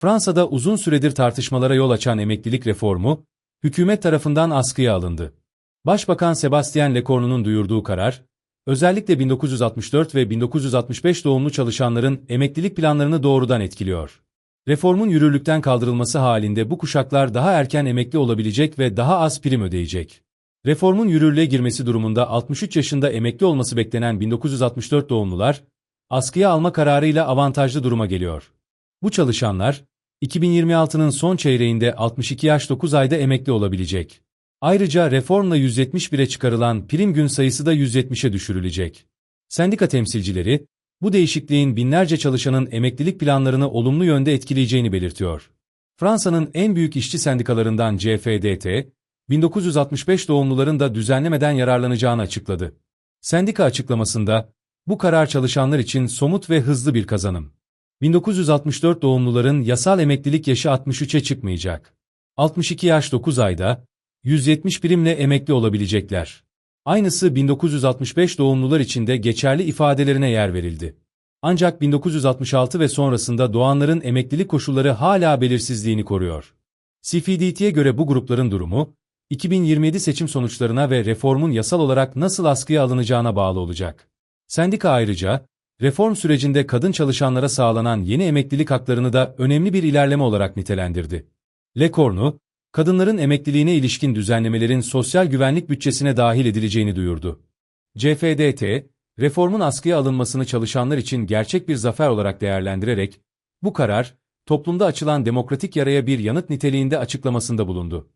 Fransa'da uzun süredir tartışmalara yol açan emeklilik reformu, hükümet tarafından askıya alındı. Başbakan Sebastien Lecornu'nun duyurduğu karar, özellikle 1964 ve 1965 doğumlu çalışanların emeklilik planlarını doğrudan etkiliyor. Reformun yürürlükten kaldırılması halinde bu kuşaklar daha erken emekli olabilecek ve daha az prim ödeyecek. Reformun yürürlüğe girmesi durumunda 63 yaşında emekli olması beklenen 1964 doğumlular, askıya alma kararıyla avantajlı duruma geliyor. Bu çalışanlar, 2026'nın son çeyreğinde 62 yaş 9 ayda emekli olabilecek. Ayrıca reformla 171'e çıkarılan prim gün sayısı da 170'e düşürülecek. Sendika temsilcileri, bu değişikliğin binlerce çalışanın emeklilik planlarını olumlu yönde etkileyeceğini belirtiyor. Fransa'nın en büyük işçi sendikalarından CFDT, 1965 doğumluların da düzenlemeden yararlanacağını açıkladı. Sendika açıklamasında, bu karar çalışanlar için somut ve hızlı bir kazanım. 1964 doğumluların yasal emeklilik yaşı 63'e çıkmayacak. 62 yaş 9 ayda, 170 primle emekli olabilecekler. Aynısı 1965 doğumlular için de geçerli ifadelerine yer verildi. Ancak 1966 ve sonrasında doğanların emeklilik koşulları hala belirsizliğini koruyor. CFDT'ye göre bu grupların durumu, 2027 seçim sonuçlarına ve reformun yasal olarak nasıl askıya alınacağına bağlı olacak. Sendika ayrıca, reform sürecinde kadın çalışanlara sağlanan yeni emeklilik haklarını da önemli bir ilerleme olarak nitelendirdi. Lecornu, kadınların emekliliğine ilişkin düzenlemelerin sosyal güvenlik bütçesine dahil edileceğini duyurdu. CFDT, reformun askıya alınmasını çalışanlar için gerçek bir zafer olarak değerlendirerek, bu karar, toplumda açılan demokratik yaraya bir yanıt niteliğinde açıklamasında bulundu.